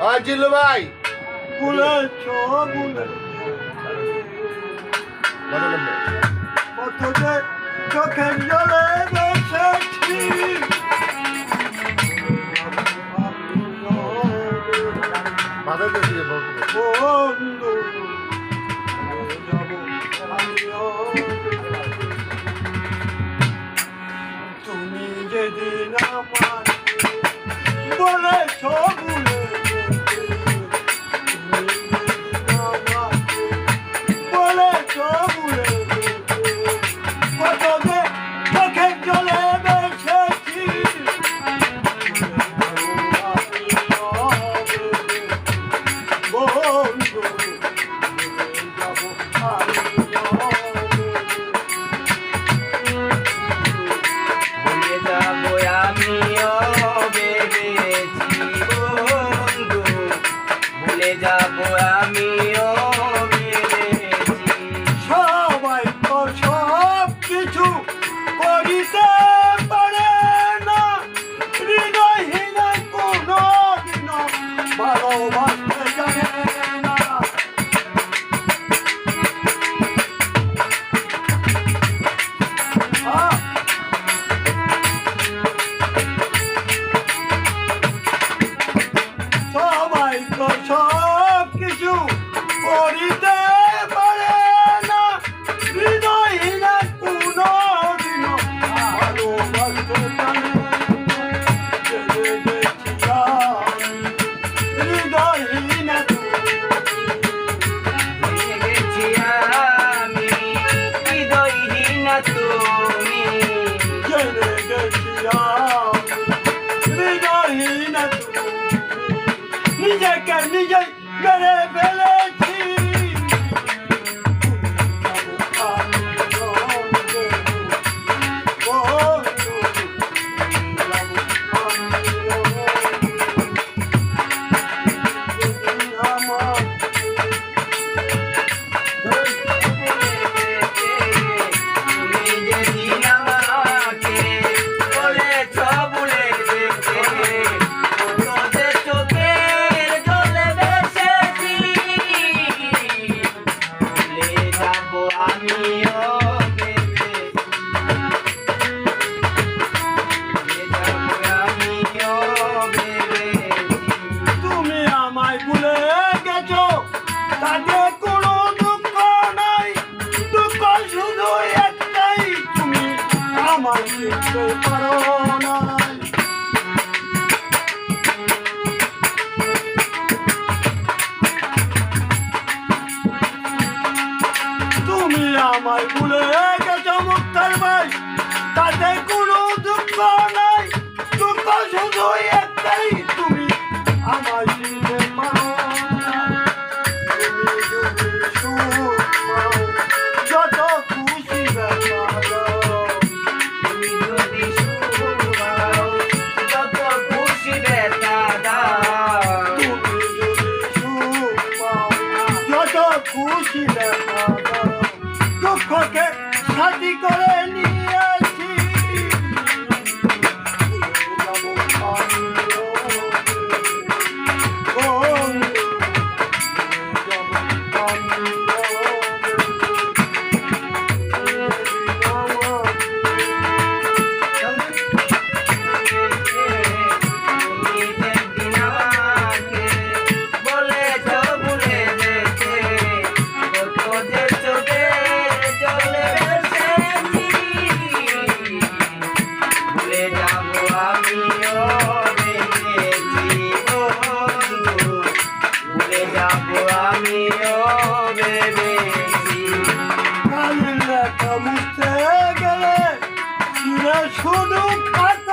আর জিল্লু ভাই। বুলেট ছ বুলেট কত যে চোখের জলে নাই carnilla y carnilla y চিত্ত করো হাতি করে নি আমিও যাব আমিও ভেবেছি কাল রাখা মুছতে গেলে শুধু খাট